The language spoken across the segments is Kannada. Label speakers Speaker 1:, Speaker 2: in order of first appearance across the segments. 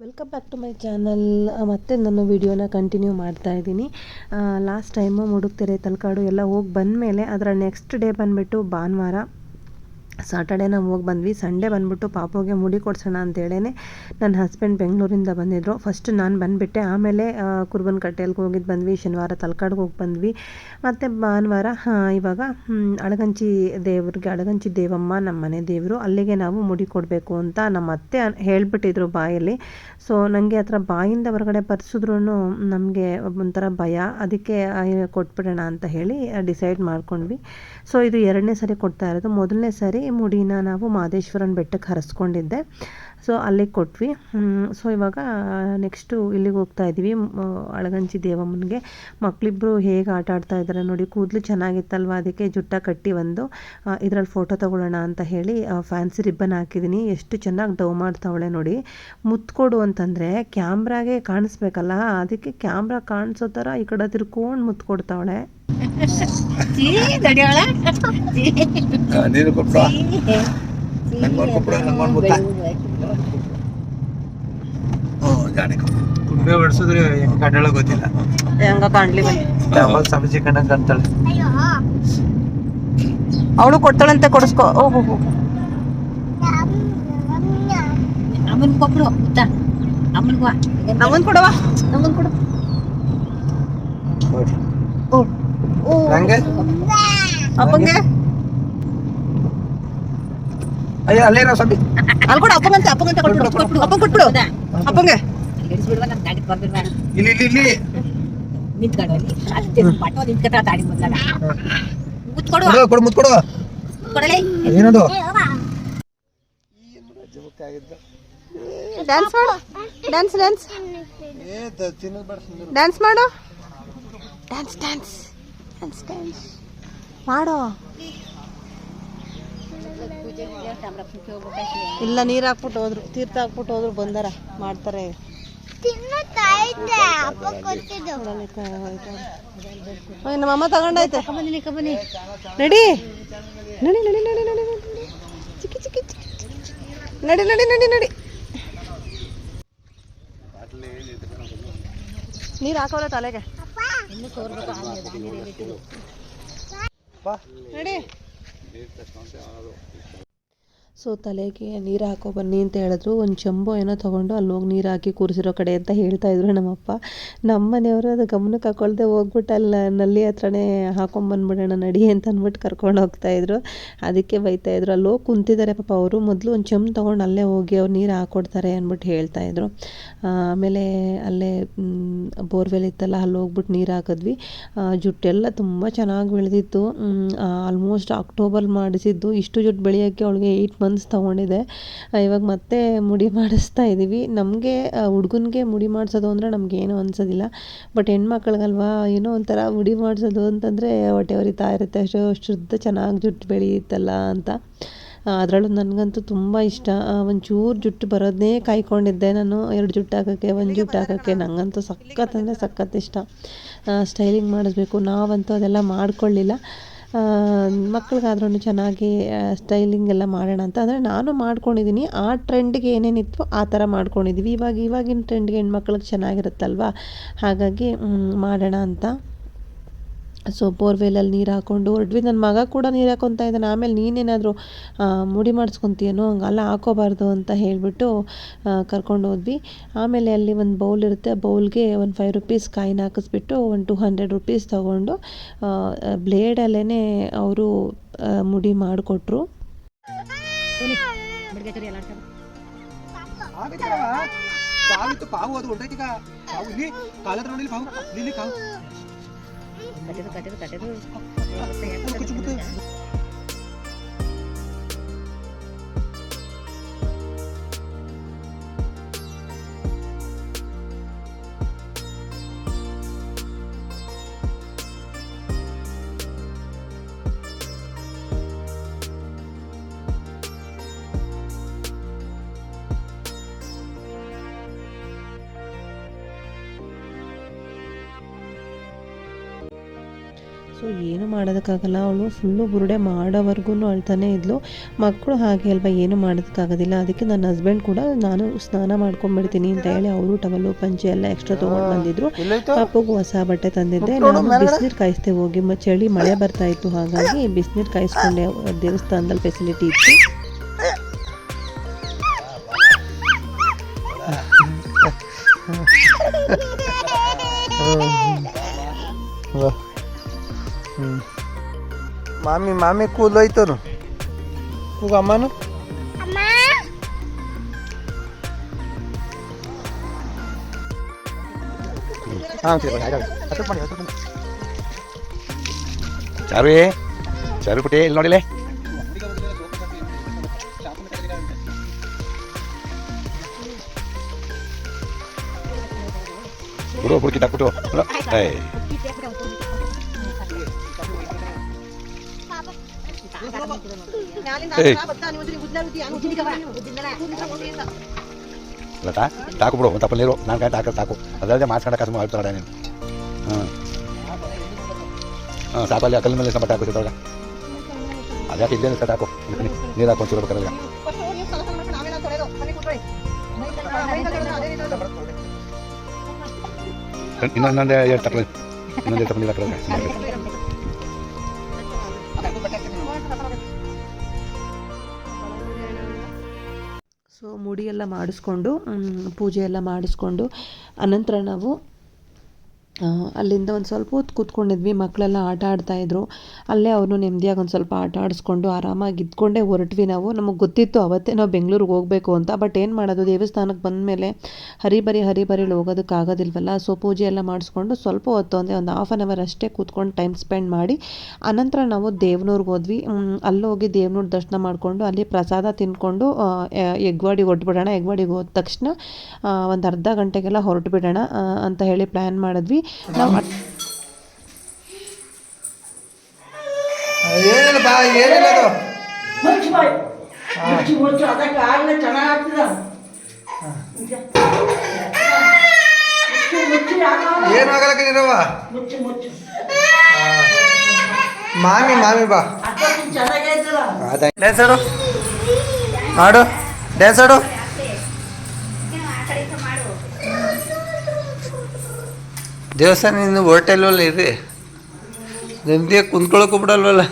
Speaker 1: Welcome back to my channel ಮತ್ತೆ ನಾನು ವಿಡಿಯೋನ ಕಂಟಿನ್ಯೂ ಮಾಡ್ತಾ ಇದ್ದೀನಿ. ಲಾಸ್ಟ್ ಟೈಮು ಮುಡುಕ್ತೆರೆ ತಲಕಾಡು ಎಲ್ಲ ಹೋಗಿ ಬಂದಮೇಲೆ ಅದರ ನೆಕ್ಸ್ಟ್ ಡೇ ಬಂದುಬಿಟ್ಟು ಭಾನುವಾರ ಸಾಟರ್ಡೇ ನಾವು ಹೋಗಿ ಬಂದ್ವಿ. ಸಂಡೇ ಬಂದ್ಬಿಟ್ಟು ಪಾಪುಗೆ ಮುಡಿ ಕೊಡ್ಸೋಣ ಅಂತೇಳೇ ನನ್ನ ಹಸ್ಬೆಂಡ್ ಬೆಂಗಳೂರಿಂದ ಬಂದಿದ್ದರು ಫಸ್ಟ್ ನಾನು ಬಂದುಬಿಟ್ಟೆ. ಆಮೇಲೆ ಕುರ್ಬನ್ ಕಟ್ಟೆಯಲ್ಲಿ ಹೋಗಿದ್ದು ಬಂದ್ವಿ. ಶನಿವಾರ ತಲಕಾಡ್ಗೆ ಹೋಗಿ ಬಂದ್ವಿ. ಮತ್ತು ಭಾನುವಾರ ಇವಾಗ ಅಳಗಂಚಿ ದೇವ್ರಿಗೆ, ಅಳಗಂಚಿ ದೇವಮ್ಮ ನಮ್ಮ ಮನೆ ದೇವರು. ಅಲ್ಲಿಗೆ ನಾವು ಮುಡಿ ಕೊಡಬೇಕು ಅಂತ ನಮ್ಮ ಅತ್ತೆ ಹೇಳಿಬಿಟ್ಟಿದ್ರು ಬಾಯಲ್ಲಿ. ಸೊ ನನಗೆ ಆ ಥರ ಬಾಯಿಂದ ಹೊರಗಡೆ ಬರ್ಸಿದ್ರು ನಮಗೆ ಒಂಥರ ಭಯ. ಅದಕ್ಕೆ ಕೊಟ್ಬಿಡೋಣ ಅಂತ ಹೇಳಿ ಡಿಸೈಡ್ ಮಾಡ್ಕೊಂಡ್ವಿ. ಸೊ ಇದು ಎರಡನೇ ಸರಿ ಕೊಡ್ತಾ ಇರೋದು. ಮೊದಲನೇ ಸರಿ ಮುಡಿನ ನಾವು ಮಾದೇಶ್ವರನ ಬೆಟ್ಟಕ್ಕೆ ಹರಿಸ್ಕೊಂಡಿದ್ದೆ. ಸೊ ಅಲ್ಲಿಗೆ ಕೊಟ್ವಿ. ಸೊ ಇವಾಗ ನೆಕ್ಸ್ಟು ಇಲ್ಲಿಗೆ ಹೋಗ್ತಾ ಇದ್ದೀವಿ ಅಳಗಂಜಿ ಅಳಗಂಚಿ ದೇವಮ್ಮನಿಗೆ. ಮಕ್ಕಳಿಬ್ಬರು ಹೇಗೆ ಆಟ ಆಡ್ತಾ ಇದ್ದಾರೆ ನೋಡಿ ಕೂದಲು ಚೆನ್ನಾಗಿತ್ತಲ್ವ? ಅದಕ್ಕೆ ಜುಟ್ಟ ಕಟ್ಟಿ ಒಂದು ಇದರಲ್ಲಿ ಫೋಟೋ ತೊಗೊಳ್ಳೋಣ ಅಂತ ಹೇಳಿ ಫ್ಯಾನ್ಸಿ ರಿಬ್ಬನ್ ಹಾಕಿದ್ದೀನಿ ಎಷ್ಟು ಚೆನ್ನಾಗಿ ಡವ್ ಮಾಡ್ತಾವಳೆ ನೋಡಿ. ಮುತ್ಕೊಡು ಅಂತಂದರೆ ಕ್ಯಾಮ್ರಾಗೆ ಕಾಣಿಸ್ಬೇಕಲ್ಲ ಅದಕ್ಕೆ ಕ್ಯಾಮ್ರಾ ಕಾಣಿಸೋ ಥರ ಈ ಕಡೆ ತಿರ್ಕೊಂಡು ಮುತ್ಕೊಡ್ತಾವಳೆ.
Speaker 2: ನೀನು ಕೊಟ್ಟು ನಂಗೊಂದು ನಂಗೊಂದು ಮುತ್ತ ಹ್ಞೂ ಜಾಣಿ
Speaker 3: ಕುಂಬೆ ಹೊಡ್ಸಿದ್ರೆ ಹೆಂಗ್ ಕಂಡಳ ಗೊತ್ತಿಲ್ಲ
Speaker 1: ಹೆಂಗ ಕಾಣ್ಲಿ
Speaker 3: ಯಾವಾಗ ಸಬ್ಜಿ ಕಂಡಂಗ್ ಕಾಣ್ತಾಳೆ
Speaker 1: ಅವಳು ಕೊಡ್ತಾಳಂತೆ ಕೊಡಿಸ್ಕೊ ಓಹೋ
Speaker 4: ಅಮ್ಮನ್ ಕೊಬ್ರು ಗೊತ್ತಾ ಅಮ್ಮನ್ಗ
Speaker 1: ನಮ್ಮನ್ ಕೊಡವ ನಮ್ಮನ್ ಕೊಡು
Speaker 3: ನಂಗೆ
Speaker 1: ಅಪ್ಪಂಗೆ
Speaker 3: ಅಯ್ಯ ಅಲ್ಲೇ ನಾವು ಸಬ್ಬಿ
Speaker 1: ಅಲ್ಲಿ ಕೊಡು ಅಪ್ಪಂಗಂತೆ ಅಪ್ಪಂಗಂತೆ ಕೊಟ್ಬಿಡು ಕೊಟ್ಬಿಡು ಅಪ್ಪಂಗೆ ಕೊಟ್ಬಿಡು ಅಪ್ಪಂಗೆ
Speaker 4: ಹಿಡಿಸ್ಬಿಡುವ ನಮ್ ಗಾಡಿ ಬರ್ಬಿಡ್ವ
Speaker 3: ಇಲ್ಲಿ ಇಲ್ಲಿ ಇಲ್ಲಿ.
Speaker 4: ನಿಂತ್ಕೊಂಡು ಅಲ್ಲಿ ಅಲ್ಲಿ ಪಟ್ಟೋ ನಿಂತ್ಕೊತ ಗಾಡಿ ಬಂದಾಗ. ಮುತ್ ಕೊಡು
Speaker 2: ಕೊಡು ಕೊಡು ಮುತ್ತು ಕೊಡು
Speaker 4: ಕೊಡಲೇ
Speaker 3: ಏನದು
Speaker 1: ಡ್ಯಾನ್ಸ್ ಮಾಡು. ಡ್ಯಾನ್ಸ್ ಡ್ಯಾನ್ಸ್ ಡ್ಯಾನ್ಸ್ ಮಾಡು. ಡ್ಯಾನ್ಸ್ ಡ್ಯಾನ್ಸ್ ಡ್ಯಾನ್ಸ್ ಡ್ಯಾನ್ಸ್ ಮಾಡು. ಇಲ್ಲ ನೀರ್ ಹಾಕ್ಬಿಟ್ಟು ಹೋದ್ರು ತೀರ್ಥ ಹಾಕ್ಬಿಟ್ಟು ಹೋದ್ರು ಬಂದಾರ. ಮಾಡ್ತಾರೆ. ಓಯ್, ನಮ್ಮ ಅಮ್ಮ ತಗೊಂಡೈತೆ
Speaker 4: ಬನ್ನಿ ಕಬನಿ
Speaker 1: ನಡಿ ನಡಿ ನಡಿ ನಡಿ ನಡಿ ನಡಿ. ಚಿಕ್ಕಿ ಚಿಕ್ಕಿ ಚಿಕ್ಕಿ ನಡಿ ನಡಿ ನಡಿ ನಡಿ. ನೀರು ಹಾಕೋಲ್ಲ ತಲೆಗೆ. ನಡಿ. ಸೊ ತಲೆಗೆ ನೀರು ಹಾಕೋ ಬನ್ನಿ ಅಂತ ಹೇಳಿದ್ರು. ಒಂದು ಚೆಂಬು ಏನೋ ತೊಗೊಂಡು ಅಲ್ಲಿ ಹೋಗಿ ನೀರು ಹಾಕಿ ಕೂರಿಸಿರೋ ಕಡೆ ಅಂತ ಹೇಳ್ತಾ ಇದ್ರು ನಮ್ಮಪ್ಪ. ನಮ್ಮ ಮನೆಯವರು ಅದು ಗಮನಕ್ಕೆ ಹಾಕೊಳ್ದೆ ಹೋಗ್ಬಿಟ್ಟು ಅಲ್ಲಿ ನಲ್ಲಿ ಹತ್ರನೇ ಹಾಕೊಂಬಂದ್ಬಿಡೋಣ ನಡಿ ಅಂತ ಅಂದ್ಬಿಟ್ಟು ಕರ್ಕೊಂಡು ಹೋಗ್ತಾ ಇದ್ರು. ಅದಕ್ಕೆ ಬೈತಾ ಇದ್ರು. ಅಲ್ಲಿ ಹೋಗಿ ಕುಂತಿದ್ದಾರೆ ಪಾಪ ಅವರು. ಮೊದಲು ಒಂದು ಚೆಂಬು ತೊಗೊಂಡು ಅಲ್ಲೇ ಹೋಗಿ ಅವ್ರು ನೀರು ಹಾಕ್ಕೊಡ್ತಾರೆ ಅಂದ್ಬಿಟ್ಟು ಹೇಳ್ತಾ ಇದ್ರು. ಆಮೇಲೆ ಅಲ್ಲೇ ಬೋರ್ವೆಲ್ ಇತ್ತಲ್ಲ ಅಲ್ಲಿ ಹೋಗ್ಬಿಟ್ಟು ನೀರು ಹಾಕಿದ್ವಿ. ಜುಟ್ಟೆಲ್ಲ ತುಂಬ ಚೆನ್ನಾಗಿ ಬೆಳೆದಿತ್ತು. ಆಲ್ಮೋಸ್ಟ್ ಅಕ್ಟೋಬರ್ ಮಾಡಿಸಿದ್ದು. ಇಷ್ಟು ಜುಟ್ಟು ಬೆಳೆಯೋಕ್ಕೆ ಅವಳಿಗೆ ಏಯ್ಟ್ ಮಂತ್ಸ್ ತೊಗೊಂಡಿದೆ. ಇವಾಗ ಮತ್ತೆ ಮುಡಿ ಮಾಡಿಸ್ತಾ ಇದ್ದೀವಿ ನಮಗೆ ಹುಡುಗನಿಗೆ ಮುಡಿ ಮಾಡಿಸೋದು ಅಂದರೆ ನಮಗೇನು ಅನ್ಸೋದಿಲ್ಲ. ಬಟ್ ಹೆಣ್ಮಕ್ಳಿಗಲ್ವಾ, ಏನೋ ಒಂಥರ ಮುಡಿ ಮಾಡಿಸೋದು ಅಂತಂದರೆ ಹೊಟ್ಟೆ ಹೊರಿತಾ ಇರುತ್ತೆ ಅಷ್ಟು ಶುದ್ಧ ಚೆನ್ನಾಗಿ ಜುಟ್ಟು ಬೆಳೆಯುತ್ತಲ್ಲ ಅಂತ. ಅದರಲ್ಲೂ ನನಗಂತೂ ತುಂಬ ಇಷ್ಟ. ಒಂಚೂರು ಜುಟ್ಟು ಬರೋದನ್ನೇ ಕಾಯ್ಕೊಂಡಿದ್ದೆ ನಾನು. ಎರಡು ಜುಟ್ಟು ಹಾಕೋಕ್ಕೆ, ಒಂದು ಜುಟ್ಟು ಹಾಕೋಕ್ಕೆ. ನನಗಂತೂ ಸಖತ್ತಂದರೆ ಸಖತ್ ಇಷ್ಟ. ಸ್ಟೈಲಿಂಗ್ ಮಾಡಿಸ್ಬೇಕು. ನಾವಂತೂ ಅದೆಲ್ಲ ಮಾಡ್ಕೊಳ್ಳಿಲ್ಲ. ಮಕ್ಳಿಗಾದ್ರೂ ಚೆನ್ನಾಗಿ ಸ್ಟೈಲಿಂಗ್ ಎಲ್ಲ ಮಾಡೋಣ ಅಂತ. ಅಂದರೆ ನಾನು ಮಾಡ್ಕೊಂಡಿದ್ದೀನಿ ಆ ಟ್ರೆಂಡ್ಗೆ ಏನೇನಿತ್ತು ಆ ಥರ ಮಾಡ್ಕೊಂಡಿದ್ದೀವಿ ಇವಾಗ, ಇವಾಗಿನ ಟ್ರೆಂಡ್ಗೆ ಹೆಣ್ಮಕ್ಳಿಗೆ ಚೆನ್ನಾಗಿರುತ್ತಲ್ವ? ಹಾಗಾಗಿ ಮಾಡೋಣ ಅಂತ. ಸೊ ಬೋರ್ವೆಲಲ್ಲಿ ನೀರು ಹಾಕ್ಕೊಂಡು ಹೊರಟ್ವಿ ನನ್ನ ಮಗ ಕೂಡ ನೀರು ಹಾಕೊತಾ ಇದ್ದಾನೆ. ಆಮೇಲೆ ನೀನೇನಾದರೂ ಮುಡಿ ಮಾಡಿಸ್ಕೊತೀಯೇನೋ, ಹಂಗೆಲ್ಲ, ಹಾಕೋಬಾರ್ದು ಅಂತ ಹೇಳಿಬಿಟ್ಟು ಕರ್ಕೊಂಡು ಹೋದ್ವಿ. ಆಮೇಲೆ ಅಲ್ಲಿ ಒಂದು ಬೌಲ್ ಇರುತ್ತೆ. ಬೌಲ್ಗೆ ಒಂದು ಫೈವ್ ರುಪೀಸ್ ಕಾಯಿನ ಹಾಕಿಸ್ಬಿಟ್ಟು, ಒಂದು ಟು ಹಂಡ್ರೆಡ್ ರುಪೀಸ್ ತೊಗೊಂಡು ಬ್ಲೇಡಲ್ಲೇ ಅವರು ಮುಡಿ ಮಾಡಿಕೊಟ್ರು.
Speaker 4: ಬಿಡ್ಬೇಕಾದ್ರೆ ಎಲ್ಲ
Speaker 1: ಸೊ ಏನು ಮಾಡೋದಕ್ಕಾಗಲ್ಲ ಅವಳು ಫುಲ್ಲು ಬುರುಡೆ ಮಾಡೋವರೆಗೂ ಅಳ್ತಾನೆ ಇದ್ಲು. ಮಕ್ಕಳು ಹಾಗೆ ಅಲ್ವಾ ಏನು ಮಾಡೋದಕ್ಕಾಗೋದಿಲ್ಲ. ಅದಕ್ಕೆ ನನ್ನ ಹಸ್ಬೆಂಡ್ ಕೂಡ ನಾನು ಸ್ನಾನ ಮಾಡ್ಕೊಂಡ್ಬಿಡ್ತೀನಿ ಅಂತ ಹೇಳಿ ಅವರು ಟವಲ್ಲು ಪಂಚೆ ಎಲ್ಲ ಎಕ್ಸ್ಟ್ರಾ ತೊಗೊಂಡು ಬಂದಿದ್ರು. ಪಾಪಗೂ ಹೊಸ ಬಟ್ಟೆ ತಂದಿದ್ದೆ. ನಾನು ಬಿಸಿನೀರು ಕಾಯಿಸ್ತೇವೆ ಹೋಗಿ ಚಳಿ ಮಳೆ ಬರ್ತಾ ಇತ್ತು ಹಾಗಾಗಿ ಬಿಸಿನೀರು ಕಾಯಿಸ್ಕೊಂಡೆ. ದೇವಸ್ಥಾನದಲ್ಲಿ ಫೆಸಿಲಿಟಿ ಇತ್ತು.
Speaker 3: ಮಾಮಿ ಮಾಮಿ ಕೂದಲೋಯ್ತನು ಕೂಗ ಅಮ್ಮನು. ಹಾಂ ಸರಿ ಬನ್ನಿ, ಆಯ್ತು, ಆಯ್ತು. ಹತ್ರ ಬನ್ನಿ, ಹತ್ರ ಬನ್ನಿ.
Speaker 2: ಚಾರುವೆ ಚಾರು ಪುಟಿ ಇಲ್ಲಿ ನೋಡಿಲೆ? ಬಿಡು ಬುಡ್ಕಿ ತಾಕ್ಬಿಟ್ಟು ಏಯ್. ಏಯ್. ಇಲ್ಲ, ತಾ ತಾಕು ಬಿಡು ಒಂದು ತಪ್ಪಲ್ ನೀರು ನಾನು ಕಾಯಿ ತಾಕ ಸಾಕು. ಅದಲ್ಲದೆ ಮಾಸ್ಕೊಂಡ ಕಸ ಮಾಡ್ತಾಳೆ ನೀನು. ಹಾಂ ಹಾಂ ಸಾಕು ಅಲ್ಲಿ ಅಕಲ್ ಮೇಲೆ ಬಟ್ಟೆ ಹಾಕೋತಿದ್ದಾಗ ಅದ್ಯಾಕೆ ಇಲ್ಲೇ ನಿಲ್ಸ ಸಾಕು ನೀರು ಹಾಕೊಂಡು ಸುರಬೇಕಾದ್ರೆ ಇನ್ನೊಂದು ಇನ್ನೊಂದು ಎರಡು ತಪ್ಪಲೆ ಇನ್ನೊಂದೇ ತಪ್ಪಲೆ ಹಾಕಿದ್ರೆ
Speaker 1: ಸೊ ಮುಡಿಯೆಲ್ಲ ಮಾಡಿಸ್ಕೊಂಡು ಪೂಜೆ ಎಲ್ಲ ಮಾಡಿಸ್ಕೊಂಡು ಅನಂತರ ನಾವು ಅಲ್ಲಿಂದ ಒಂದು ಸ್ವಲ್ಪ ಹೊತ್ತು ಕೂತ್ಕೊಂಡಿದ್ವಿ. ಮಕ್ಕಳೆಲ್ಲ ಆಟ ಆಡ್ತಾಯಿದ್ರು ಅಲ್ಲೇ ಅವನು ನೆಮ್ಮದಿಯಾಗಿ ಒಂದು ಸ್ವಲ್ಪ ಆಟ ಆಡಿಸ್ಕೊಂಡು ಆರಾಮಾಗಿ ಇದ್ಕೊಂಡೇ ಹೊರಟ್ವಿ ನಾವು. ನಮಗೆ ಗೊತ್ತಿತ್ತು ಅವತ್ತೇ ನಾವು ಬೆಂಗಳೂರಿಗೆ ಹೋಗಬೇಕು ಅಂತ, ಬಟ್ ಏನು ಮಾಡೋದು? ದೇವಸ್ಥಾನಕ್ಕೆ ಬಂದಮೇಲೆ ಹರಿಬರಿ ಹರಿಬರಿಲಿ ಹೋಗೋದಕ್ಕಾಗೋದಿಲ್ವಲ್ಲ ಸೊ ಪೂಜೆ ಎಲ್ಲ ಮಾಡಿಸ್ಕೊಂಡು ಸ್ವಲ್ಪ ಹೊತ್ತು ಅಂದರೆ ಒಂದು ಹಾಫ್ ಆನ್ ಅವರ್ ಅಷ್ಟೇ ಕೂತ್ಕೊಂಡು ಟೈಮ್ ಸ್ಪೆಂಡ್ ಮಾಡಿ ಅನಂತರ ನಾವು ದೇವನೂರ್ಗೆ ಹೋದ್ವಿ. ಅಲ್ಲೋಗಿ ದೇವನೂರ ದರ್ಶನ ಮಾಡಿಕೊಂಡು ಅಲ್ಲಿ ಪ್ರಸಾದ ತಿನ್ಕೊಂಡು ಎಗ್ವಾಡಿಗೆ ಹೊಟ್ಬಿಡೋಣ ಎಗ್ವಾಡಿಗೆ ಹೋದ ತಕ್ಷಣ ಒಂದು ಅರ್ಧ ಗಂಟೆಗೆಲ್ಲ ಹೊರಟು ಬಿಡೋಣ ಅಂತ ಹೇಳಿ ಪ್ಲ್ಯಾನ್ ಮಾಡಿದ್ವಿ. ನಾವು
Speaker 3: ಏನಿಲ್ಲ ಬಾ ಏನಿಲ್ಲ ಅದು. ಏನು ಆಗಲಕ್ಕ ನೀರವ್ವ ಮಾಮಿ ಮಾಮಿ ಬಾ. ಡ್ಯಾನ್ಸ್ ಆಡು. ಆಡು ಡ್ಯಾನ್ಸ್ ಆಡು. ದೇವಸ್ಥಾನ ಇನ್ನು ಹೊರಟಲ್ವಲ್ಲ ಇರಿ ನೆಮ್ಮದಿಯಾಗಿ ಕುಂತ್ಕೊಳಕ್ಕೂ ಬಿಡಲ್ವಲ್ಲ?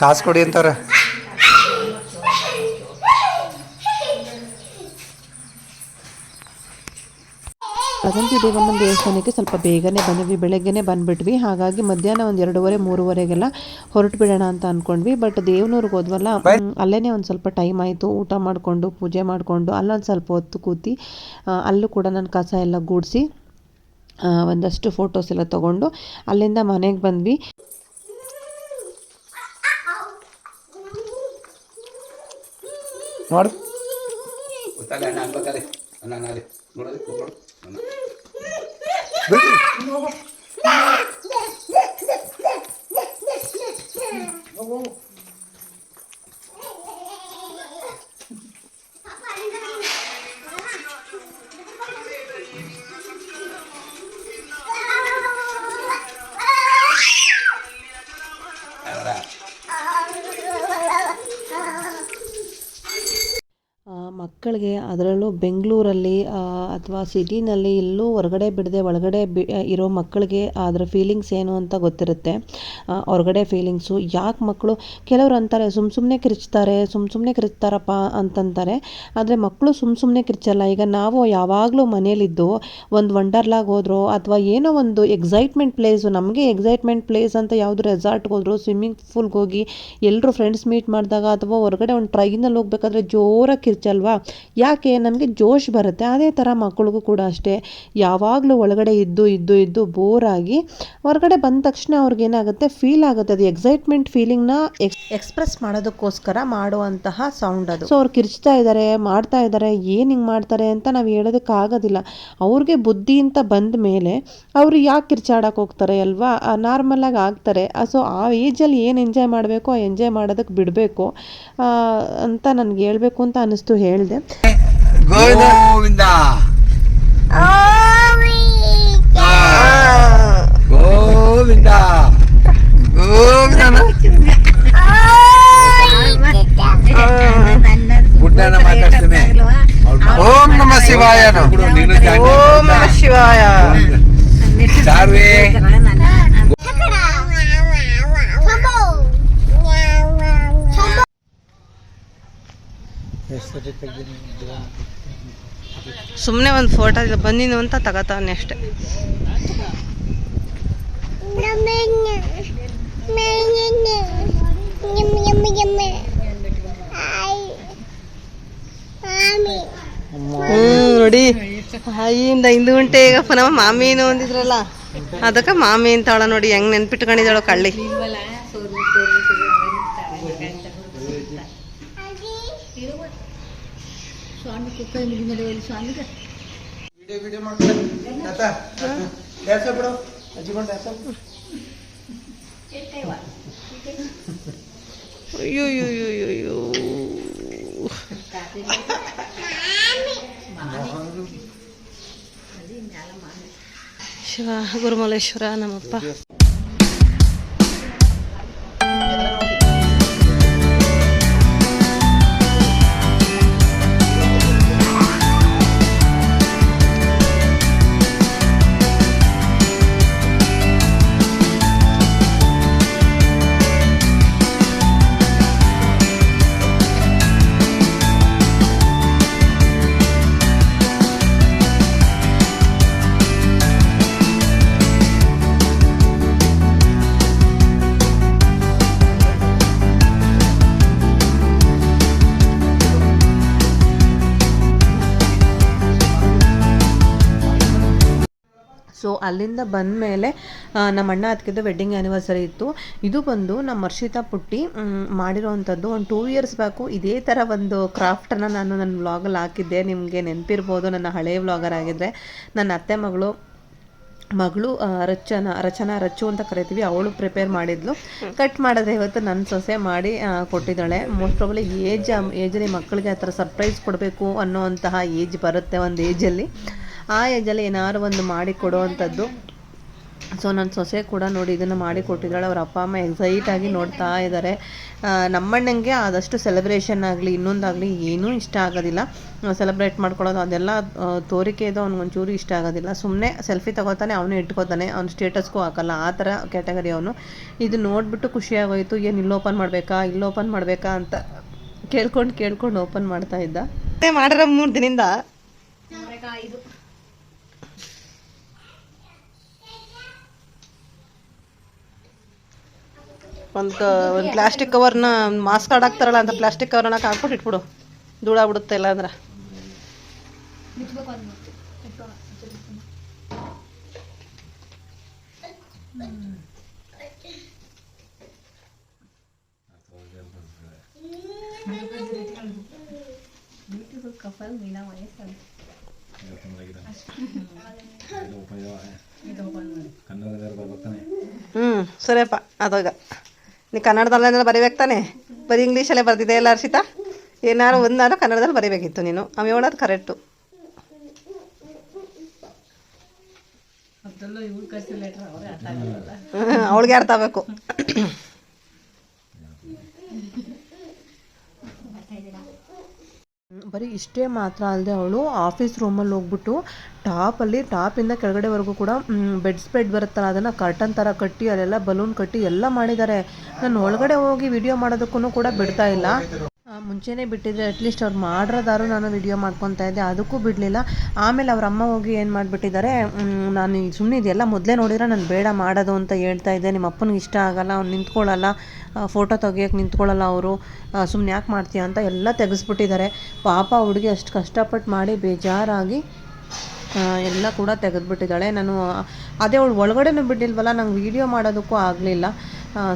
Speaker 3: ಕಾಸು ಕೊಡಿ ಅಂತಾರ.
Speaker 1: ಪ್ರಗಂತಿ ದೇವಮ್ಮನ ದೇವಸ್ಥಾನಕ್ಕೆ ಸ್ವಲ್ಪ ಬೇಗನೆ ಬಂದ್ವಿ. ಬೆಳಗ್ಗೆನೆ ಬಂದ್ಬಿಟ್ವಿ. ಹಾಗಾಗಿ ಮಧ್ಯಾಹ್ನ ಒಂದು ಎರಡೂವರೆ ಮೂರುವರೆಗೆಲ್ಲ ಹೊರಟು ಬಿಡೋಣ ಅಂತ ಅಂದ್ಕೊಂಡ್ವಿ ಬಟ್ ದೇವನೂರಿಗೆ ಹೋದ್ವಲ್ಲ ಅಲ್ಲೇನೆ ಒಂದ್ ಒಂದು ಸ್ವಲ್ಪ ಟೈಮ್ ಆಯಿತು. ಊಟ ಮಾಡಿಕೊಂಡು ಪೂಜೆ ಮಾಡಿಕೊಂಡು ಅಲ್ಲೊಂದು ಸ್ವಲ್ಪ ಹೊತ್ತು ಕೂತಿ ಅಲ್ಲೂ ಕೂಡ ನಾನು ಕಸ ಎಲ್ಲ ಗೂಡಿಸಿ ಒಂದಷ್ಟು ಫೋಟೋಸ್ ಎಲ್ಲ ತಗೊಂಡು ಅಲ್ಲಿಂದ ಮನೆಗೆ ಬಂದ್ವಿ.
Speaker 3: ನೋಡು.
Speaker 1: ಮಕ್ಕಳಿಗೆ ಅದರಲ್ಲೂ ಬೆಂಗಳೂರಲ್ಲಿ ಅಥವಾ ಸಿಟಿನಲ್ಲಿ ಎಲ್ಲೂ ಹೊರಗಡೆ ಬಿಡದೆ ಒಳಗಡೆ ಬಿ ಇರೋ ಮಕ್ಕಳಿಗೆ ಅದರ ಫೀಲಿಂಗ್ಸ್ ಏನು ಅಂತ ಗೊತ್ತಿರುತ್ತೆ. ಹೊರಗಡೆ ಫೀಲಿಂಗ್ಸು ಯಾಕೆ ಮಕ್ಕಳು ಕೆಲವರು ಅಂತಾರೆ ಸುಮ್ಮ ಸುಮ್ಮನೆ ಕಿರ್ಚ್ತಾರೆ ಸುಮ್ಮ ಸುಮ್ಮನೆ ಕಿರ್ಚ್ತಾರಪ್ಪ ಅಂತಂತಾರೆ. ಆದರೆ ಮಕ್ಕಳು ಸುಮ್ಮ ಸುಮ್ಮನೆ ಕಿರ್ಚಲ್ಲ. ಈಗ ನಾವು ಯಾವಾಗಲೂ ಮನೇಲಿದ್ದು ಒಂದು ವಂಡರ್ಲಾಗ್ ಹೋದ್ರು ಅಥವಾ ಏನೋ ಒಂದು ಎಕ್ಸೈಟ್ಮೆಂಟ್ ಪ್ಲೇಸು ನಮಗೆ ಎಕ್ಸೈಟ್ಮೆಂಟ್ ಪ್ಲೇಸ್ ಅಂತ ಯಾವುದು ರೆಸಾರ್ಟ್ಗೆ ಹೋದ್ರು ಸ್ವಿಮ್ಮಿಂಗ್ ಫೂಲ್ಗೆ ಹೋಗಿ ಎಲ್ಲರೂ ಫ್ರೆಂಡ್ಸ್ ಮೀಟ್ ಮಾಡಿದಾಗ ಅಥವಾ ಹೊರಗಡೆ ಒಂದು ಟ್ರೈನಲ್ಲಿ ಹೋಗ್ಬೇಕಾದ್ರೆ ಜೋರಾಗಿ ಕಿರ್ಚಲ್ವಾ? ಯಾಕೆ? ನಮಗೆ ಜೋಶ್ ಬರುತ್ತೆ. ಅದೇ ಥರ ಮಕ್ಕಳಿಗೂ ಕೂಡ ಅಷ್ಟೇ. ಯಾವಾಗಲೂ ಒಳಗಡೆ ಇದ್ದು ಇದ್ದು ಇದ್ದು ಬೋರಾಗಿ ಆಗಿ ಹೊರಗಡೆ ಬಂದ ತಕ್ಷಣ ಅವ್ರಿಗೆ ಏನಾಗುತ್ತೆ? ಫೀಲ್ ಆಗುತ್ತೆ. ಅದು ಎಕ್ಸೈಟ್ಮೆಂಟ್ ಫೀಲಿಂಗ್ನ ಎಕ್ಸ್ಪ್ರೆಸ್ ಮಾಡೋದಕ್ಕೋಸ್ಕರ ಮಾಡುವಂತಹ ಸೌಂಡ್ ಅದು. ಸೊ ಅವ್ರು ಕಿರ್ಚ್ತಾ ಇದ್ದಾರೆ ಮಾಡ್ತಾ ಇದ್ದಾರೆ ಏನು ಹಿಂಗೆ ಮಾಡ್ತಾರೆ ಅಂತ ನಾವು ಹೇಳೋದಕ್ಕಾಗೋದಿಲ್ಲ. ಅವ್ರಿಗೆ ಬುದ್ಧಿ ಅಂತ ಬಂದ ಮೇಲೆ ಅವರು ಯಾಕೆ ಕಿರ್ಚಾಡಕ್ಕೆ ಹೋಗ್ತಾರೆ ಅಲ್ವಾ? ನಾರ್ಮಲಾಗಿ ಆಗ್ತಾರೆ. ಸೊ ಆ ಏಜಲ್ಲಿ ಏನು ಎಂಜಾಯ್ ಮಾಡಬೇಕು ಆ ಎಂಜಾಯ್ ಮಾಡೋದಕ್ಕೆ ಬಿಡಬೇಕು ಅಂತ ನನಗೆ ಹೇಳಬೇಕು ಅಂತ ಅನ್ನಿಸ್ತು ಹೇಳಿದೆ.
Speaker 2: గోవింద గోవింద
Speaker 3: గోవింద
Speaker 1: గోవింద మాట్లాడుతున్నా ఓం
Speaker 2: నమ శివాయ ఓం నమ శివాయ సార్వే Yes, I did.
Speaker 1: ಸುಮ್ಮನೆ ಒಂದು ಫೋಟೋ ಬಂದಿದ್ದು ಅಂತ ತಗೋತಾನೆ ಅಷ್ಟೆ. ನೋಡಿ. ಆಯಿಯಿಂದ ಹಿಂದು ಗಂಟೆ ಈಗ ಪುನಃ ಮಾಮೀನು ಅಂದಿದ್ರಲ್ಲ. ಅದಕ್ಕೆ ಮಾಮಿ ಅಂತಾಳ ನೋಡಿ ಹೆಂಗ್ ನೆನ್ಪಿಟ್ಕೊಂಡಿದ್ದಾಳೋ ಕಳ್ಳಿ. ಅಯ್ಯೋ ಶಿವ ಗುರುಮಲೇಶ್ವರ ನಮ್ಮಪ್ಪ. ಸೊ ಬಂದ ಮೇಲೆ ನಮ್ಮ ಅಣ್ಣ ಅದಕ್ಕಿಂತ ವೆಡ್ಡಿಂಗ್ ಆ್ಯನಿವರ್ಸರಿ ಇತ್ತು. ಇದು ಬಂದು ನಮ್ಮ ಹರ್ಷಿತಾ ಪುಟ್ಟಿ ಮಾಡಿರೋವಂಥದ್ದು ಒಂದು ಟೂ ಇಯರ್ಸ್ ಬ್ಯಾಕು ಇದೇ ಥರ ಒಂದು ಕ್ರಾಫ್ಟನ್ನು ನಾನು ನನ್ನ ವ್ಲಾಗಲ್ಲಿ ಹಾಕಿದ್ದೆ. ನಿಮಗೆ ನೆನಪಿರ್ಬೋದು, ನನ್ನ ಹಳೆಯ ವ್ಲಾಗರ್ ಆಗಿದ್ದರೆ ನನ್ನ ಅತ್ತೆ ಮಗಳು ಮಗಳು ರಚನಾ ರಚನಾ ರಚ್ಚು ಅಂತ ಕರಿತೀವಿ. ಅವಳು ಪ್ರಿಪೇರ್ ಮಾಡಿದ್ಲು. ಕಟ್ ಮಾಡಿದ್ರೆ ಇವತ್ತು ನನ್ನ ಸೊಸೆ ಮಾಡಿ ಕೊಟ್ಟಿದ್ದಾಳೆ. ಮೋಸ್ಟ್ ಪ್ರಾಬಲಿ ಏಜ್ ಏಜಲ್ಲಿ ಮಕ್ಕಳಿಗೆ ಆ ಥರ ಸರ್ಪ್ರೈಸ್ ಕೊಡಬೇಕು ಅನ್ನೋವಂತಹ ಏಜ್ ಬರುತ್ತೆ ಒಂದು ಏಜಲ್ಲಿ ಆ ಏಜಲ್ಲಿ ಏನಾದ್ರು ಒಂದು ಮಾಡಿ ಕೊಡುವಂಥದ್ದು. ಸೊ ನನ್ನ ಸೊಸೆ ಕೂಡ ನೋಡಿ ಇದನ್ನು ಮಾಡಿ ಕೊಟ್ಟಿದ್ದಾಳೆ. ಅವ್ರ ಅಪ್ಪ ಅಮ್ಮ ಎಕ್ಸೈಟಾಗಿ ನೋಡ್ತಾ ಇದ್ದಾರೆ ನಮ್ಮಣ್ಣಂಗೆ ಆದಷ್ಟು ಸೆಲೆಬ್ರೇಷನ್ ಆಗಲಿ ಇನ್ನೊಂದಾಗಲಿ ಏನೂ ಇಷ್ಟ ಆಗೋದಿಲ್ಲ. ಸೆಲೆಬ್ರೇಟ್ ಮಾಡ್ಕೊಳ್ಳೋದು ಅದೆಲ್ಲ ತೋರಿಕೆಯದು ತೋರಿಕೆ ಇದು ಅವ್ನಿಗೆ ಒಂಚೂರು ಇಷ್ಟ ಆಗೋದಿಲ್ಲ. ಸುಮ್ಮನೆ ಸೆಲ್ಫಿ ತಗೋತಾನೆ ಅವನು ಇಟ್ಕೋತಾನೆ. ಅವ್ನು ಸ್ಟೇಟಸ್ಗೂ ಹಾಕಲ್ಲ. ಆ ಥರ ಕ್ಯಾಟಗರಿ ಅವನು. ಇದು ನೋಡಿಬಿಟ್ಟು ಖುಷಿಯಾಗೋಯಿತು. ಏನು ಇಲ್ಲಿ ಓಪನ್ ಮಾಡಬೇಕಾ? ಇಲ್ಲಿ ಓಪನ್ ಮಾಡಬೇಕಾ ಅಂತ ಕೇಳ್ಕೊಂಡು ಕೇಳ್ಕೊಂಡು ಓಪನ್ ಮಾಡ್ತಾ ಇದ್ದ. ಮಾಡಿರೋ ಮೂರು ದಿನದಿಂದ? ಒಂದು ಒಂದು ಪ್ಲಾಸ್ಟಿಕ್ ಕವರ್ನ ಮಾಸ್ಕ್ ಕಾರ್ಡ್ ಹಾಕ್ತಾರಲ್ಲ ಅಂತ ಪ್ಲಾಸ್ಟಿಕ್ ಕವರ್ನ ಹಾಕ್ಬಿಟ್ಟು ಇಟ್ಬಿಡು. ಧೂಳ ಬಿಡುತ್ತೆ ಇಲ್ಲ ಅಂದ್ರೆ ಹ್ಞೂ ಸರಿಯಪ್ಪ ಅದಾಗ ನೀ ಕನ್ನಡದಲ್ಲೆಲ್ಲ ಬರಿಬೇಕು ತಾನೆ? ಬರೀ ಇಂಗ್ಲೀಷಲ್ಲೇ ಬರ್ದಿದೆ ಎಲ್ಲ ಹರ್ಷಿತಾ? ಏನಾರು ಒಂದಾರು ಕನ್ನಡದಲ್ಲಿ ಬರಿಬೇಕಿತ್ತು ನೀನು. ಅವ್ ಹೇಳೋದು ಕರೆಕ್ಟು ಅವಳಿಗೆ ಅರ್ಥ ಆಗಬೇಕು. ಬರೀ ಇಷ್ಟೇ ಮಾತ್ರ ಅಲ್ಲದೆ ಅವಳು ಆಫೀಸ್ ರೂಮಲ್ಲಿ ಹೋಗ್ಬಿಟ್ಟು ಟಾಪಲ್ಲಿ ಟಾಪಿಂದ ಕೆಳಗಡೆವರೆಗೂ ಕೂಡ ಬೆಡ್ ಸ್ಪ್ರೆಡ್ ಬರುತ್ತಲ್ಲ, ಅದನ್ನು ಕರ್ಟನ್ ಥರ ಕಟ್ಟಿ, ಅಲ್ಲೆಲ್ಲ ಬಲೂನ್ ಕಟ್ಟಿ ಎಲ್ಲ ಮಾಡಿದ್ದಾರೆ. ನಾನು ಒಳಗಡೆ ಹೋಗಿ ವಿಡಿಯೋ ಮಾಡೋದಕ್ಕೂ ಕೂಡ ಬಿಡ್ತಾ ಇಲ್ಲ. ಮುಂಚೆನೇ ಬಿಟ್ಟಿದ್ರೆ ಅಟ್ಲೀಸ್ಟ್ ಅವ್ರು ಮಾಡಿರೋದಾರು ನಾನು ವಿಡಿಯೋ ಮಾಡ್ಕೊತಾ ಇದ್ದೆ. ಅದಕ್ಕೂ ಬಿಡಲಿಲ್ಲ. ಆಮೇಲೆ ಅವ್ರ ಅಮ್ಮ ಹೋಗಿ ಏನು ಮಾಡಿಬಿಟ್ಟಿದ್ದಾರೆ ನಾನು ಸುಮ್ಮನೆ ಇದೆಲ್ಲ ಮೊದಲೇ ನೋಡಿದ್ರೆ ನಾನು ಬೇಡ ಮಾಡೋದು ಅಂತ ಹೇಳ್ತಾ ಇದ್ದೆ. ನಿಮ್ಮ ಅಪ್ಪನಿಗೆ ಇಷ್ಟ ಆಗಲ್ಲ, ಅವ್ನು ನಿಂತ್ಕೊಳ್ಳಲ್ಲ ಫೋಟೋ ತೆಗಿಯೋಕೆ ನಿಂತ್ಕೊಳ್ಳಲ್ಲ ಅವರು. ಸುಮ್ಮನೆ ಯಾಕೆ ಮಾಡ್ತೀಯ ಅಂತ ಎಲ್ಲ ತೆಗೆಸ್ಬಿಟ್ಟಿದ್ದಾರೆ. ಪಾಪ ಹುಡುಗಿ ಅಷ್ಟು ಕಷ್ಟಪಟ್ಟು ಮಾಡಿ ಬೇಜಾರಾಗಿ ಎಲ್ಲ ಕೂಡ ತೆಗೆದ್ಬಿಟ್ಟಿದ್ದಾಳೆ. ನಾನು ಅದೇ ಅವಳು ಒಳಗಡೆನೂ ಬಿಟ್ಟಿಲ್ವಲ್ಲ, ನಂಗೆ ವೀಡಿಯೋ ಮಾಡೋದಕ್ಕೂ ಆಗಲಿಲ್ಲ.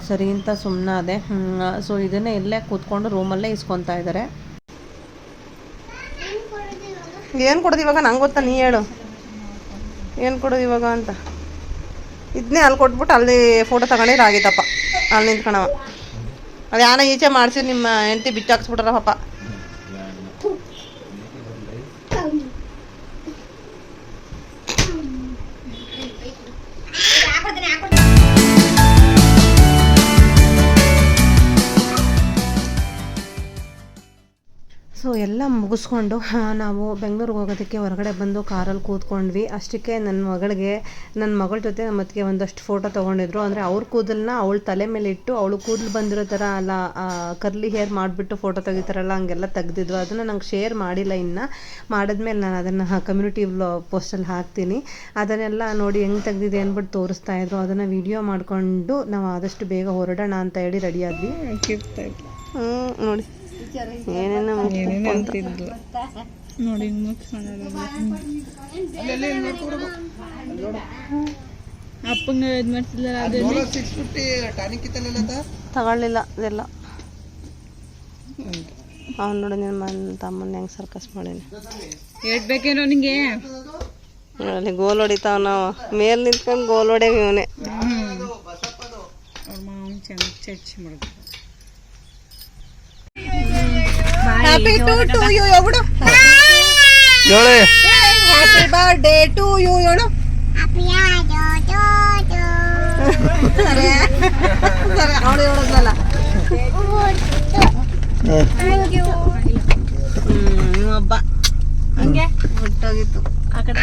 Speaker 1: ಸರಿ ಅಂತ ಸುಮ್ಮನೆ ಅದೇ. ಸೊ ಇದನ್ನೇ ಇಲ್ಲೇ ಕೂತ್ಕೊಂಡು ರೂಮಲ್ಲೇ ಇಸ್ಕೊತಾ ಇದ್ದಾರೆ ಏನು ಕೊಡೋದು ಇವಾಗ? ನಂಗೆ ಗೊತ್ತಾ? ನೀ ಹೇಳು. ಏನು ಕೊಡೋದು ಇವಾಗ ಅಂತ? ಇದನ್ನೇ ಅಲ್ಲಿ ಕೊಟ್ಬಿಟ್ಟು ಅಲ್ಲಿ ಫೋಟೋ ತಗೊಂಡಿದ್ರೆ ಆಗಿತ್ತಪ್ಪ ಅಲ್ಲಿ ನಿಂತ್ಕೊಳವ ಅದು ಯಾನ ಈಚೆ ಮಾಡಿಸಿ ನಿಮ್ಮ ಹೆಂಡತಿ ಬಿಚ್ಚಾಕ್ಸ್ಬಿಟ್ರ ಪಾಪ. ಎಲ್ಲ ಮುಗಿಸ್ಕೊಂಡು ನಾವು ಬೆಂಗಳೂರಿಗೆ ಹೋಗೋದಕ್ಕೆ ಹೊರಗಡೆ ಬಂದು ಕಾರಲ್ಲಿ ಕೂತ್ಕೊಂಡ್ವಿ. ಅಷ್ಟಕ್ಕೆ ನನ್ನ ಮಗಳಿಗೆ ನನ್ನ ಮಗಳ ಜೊತೆ ನಮ್ಮ ಅತ್ತಿಗೆ ಒಂದಷ್ಟು ಫೋಟೋ ತೊಗೊಂಡಿದ್ರು. ಅಂದರೆ ಅವ್ರ ಕೂದಲನ್ನ ಅವಳ ತಲೆ ಮೇಲೆ ಇಟ್ಟು ಅವಳು ಕೂದಲು ಬಂದಿರೋ ಥರ ಅಲ್ಲ ಕರ್ಲಿ ಹೇರ್ ಮಾಡಿಬಿಟ್ಟು ಫೋಟೋ ತೆಗಿತಾರಲ್ಲ ಹಂಗೆಲ್ಲ ತೆಗ್ದಿದ್ರು ಅದನ್ನು ನಂಗೆ ಶೇರ್ ಮಾಡಿಲ್ಲ ಇನ್ನು. ಮಾಡಿದ್ಮೇಲೆ ನಾನು ಅದನ್ನು ಕಮ್ಯುನಿಟಿ ಪೋಸ್ಟಲ್ಲಿ ಹಾಕ್ತೀನಿ. ಅದನ್ನೆಲ್ಲ ನೋಡಿ ಹೆಂಗೆ ತೆಗ್ದಿದೆ ಅಂದ್ಬಿಟ್ಟು ತೋರಿಸ್ತಾ ಇದ್ರು. ಅದನ್ನು ವಿಡಿಯೋ ಮಾಡಿಕೊಂಡು ನಾವು ಆದಷ್ಟು ಬೇಗ ಹೊರಡೋಣ ಅಂತ ಹೇಳಿ ರೆಡಿ ಆದ್ವಿ. ಹ್ಞೂ ನೋಡಿ. ಏನೇನೋ
Speaker 5: ನೋಡಿ ಅಪ್ಪಂಗ ಇದ್ ಮಾಡ್ತಿಲ್ಲ
Speaker 1: ತಗೊಳ್ಳಿಲ್ಲ ಅದೆಲ್ಲ. ಅವ್ನು ನೋಡಿ ನನ್ನ ತಮ್ಮನ್ನ ತಮ್ಮನ ಹೆಂಗೆ ಸರ್ಕಸ್ ಮಾಡೀನಿ.
Speaker 5: ಹೇಳ್ಬೇಕೇನೋ ಬೇಕೇನೋ ನಿಂಗೆ?
Speaker 1: ಅಲ್ಲಿ ಗೋಲ್ ಹೊಡಿತಾವ ನಾವು. ಮೇಲೆ ನಿಂತ್ಕೊಂಡು ಗೋಲ್ ಹೊಡ್ಯಾವ ಇವನೇ.
Speaker 5: ಚೆನ್ನಾಗಿ ಚರ್ಚೆ ಮಾಡ್ಬೇಕು.
Speaker 4: ಹ್ಯಾಪಿ ಟು ಟು ಯು
Speaker 2: ಹೇಳಿ
Speaker 4: ಹ್ಯಾಪಿ ಟು ಯು ಹೇಳು ಸರಿ. ಸರಿ ಅವಳು ಹೇಳೋದ್ನಲ್ಲ ಹ್ಮ್ ಹಬ್ಬ. ಹಂಗೆ ಬಿಟ್ಟೋಗಿತ್ತು ಆ ಕಡೆ.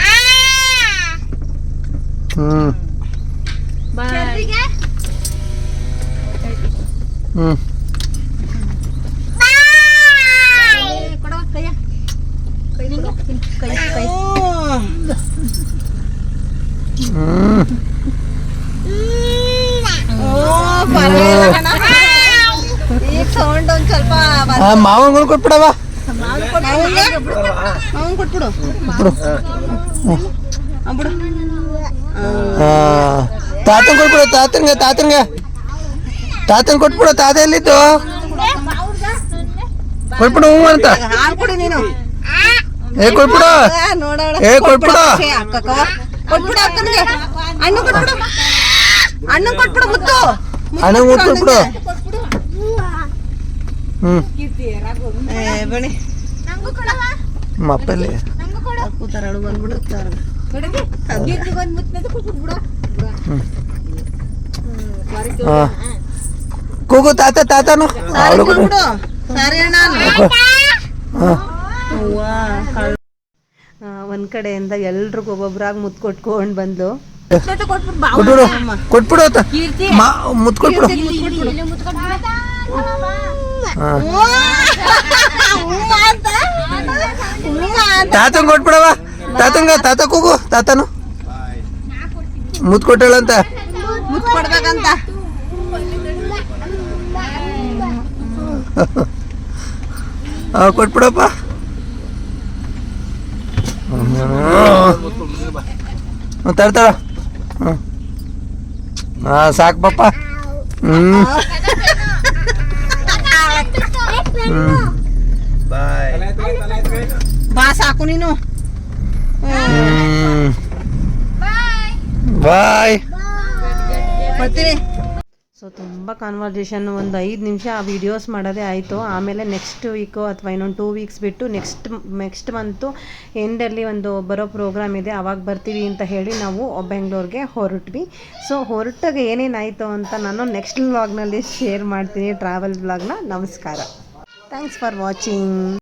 Speaker 2: ಹ್ಞೂ ಹ್ಞೂ
Speaker 4: ಕೊಡೋ ಕೈ. ಕೈ ಸ್ವಲ್ಪ
Speaker 2: ಮಾವಂಗಳು ಕೊಟ್ಬಿಡವ
Speaker 4: ಕೊಟ್ಬಿಡು
Speaker 2: ತಾತನ್ ಕೊಟ್ಬಿಡು, ತಾತನ್ಗೆ ತಾತನ್ಗೆ. ತಾತನ್ ಕೊಟ್ಬಿಡು, ತಾತ ಎಲ್ಲಿತ್ತು ಕೊಟ್ಬಿಡು ಹ್ಞೂ ಅಂತ. ಏ ಕೊಟ್ಬಿಡು.
Speaker 4: ನೋಡೋಣ
Speaker 2: ಏ, ಕೊಟ್ಬಿಡು.
Speaker 4: ಕೊಟ್ಬಿಡು. ಅಕ್ಕನಿಗೆ. ಹಣ್ಣು ಕೊಟ್ಬಿಡು. ಹಣ್ಣು ಕೊಟ್ಬಿಡು ಮುತ್ತು. ಮುತ್ತು
Speaker 2: ಅಣ್ಣ ಕೊಟ್ಬಿಡು ಹ್ಮ್.
Speaker 4: ಕೂತಾರ ಅಳು
Speaker 2: ಹಾಂ ಕೂಗು ತಾತ ತಾತನು? ಅವಳು ಕೊಡು
Speaker 4: ಬಿಡು ಸರಿ ಅಣ್ಣ.
Speaker 1: ಒಂದು ಕಡೆಯಿಂದ ಎಲ್ರಿಗೂ ಒಬ್ಬೊಬ್ರಾಗಿ ಮುದ್ದು ಕೊಟ್ಕೊಂಡು ಬಂದು
Speaker 2: ಕೊಟ್ಬಿಡು ಕೊಟ್ಬಿಡು ಆತ. ಮಾ ಮುತ್ ಕೊಟ್ಬಿಡು. ಹಾಂ. ತಾತನ್ ಕೊಟ್ಬಿಡವ ತಾತಂಗ ತಾತ ಕೂಗು ತಾತನು. ಮುತ್ ಕೊಟ್ಟಳಂತ.
Speaker 4: ಮುತ್ತು ಕೊಡ್ಬೇಕಂತ.
Speaker 2: ಆ, ಕೊಟ್ಬಿಡಪ್ಪ. ಹ್ಮ್, ತರ್ತಾಳ ಹ್ಞೂ ಹಾಂ ಸಾಕು ಪಾಪ ಹ್ಞೂ ಹ್ಞೂ
Speaker 4: ಬಾ ಸಾಕು ನೀನು
Speaker 2: ಹ್ಮ್ ಬಾಯ್
Speaker 4: ಬರ್ತೀನಿ
Speaker 1: ಸೊ ತುಂಬ ಕಾನ್ವರ್ಜೇಷನ್ ಒಂದು ಐದು ನಿಮಿಷ ಆ ವಿಡಿಯೋಸ್ ಮಾಡೋದೇ ಆಯಿತು. ಆಮೇಲೆ ನೆಕ್ಸ್ಟ್ ವೀಕು ಅಥವಾ ಇನ್ನೊಂದು ಟೂ ವೀಕ್ಸ್ ಬಿಟ್ಟು ನೆಕ್ಸ್ಟ್ ನೆಕ್ಸ್ಟ್ ಮಂತು ಎಂಡಲ್ಲಿ ಒಂದು ಬರೋ ಪ್ರೋಗ್ರಾಮ್ ಇದೆ. ಅವಾಗ ಬರ್ತೀವಿ ಅಂತ ಹೇಳಿ ನಾವು ಬೆಂಗಳೂರಿಗೆ ಹೊರಟ್ವಿ. ಸೊ ಹೊರಟಾಗ ಏನೇನಾಯಿತು ಅಂತ ನಾನು ನೆಕ್ಸ್ಟ್ ವ್ಲಾಗ್ನಲ್ಲಿ ಶೇರ್ ಮಾಡ್ತೀನಿ ಟ್ರಾವೆಲ್ ವ್ಲಾಗ್ನ ನಮಸ್ಕಾರ. Thanks for watching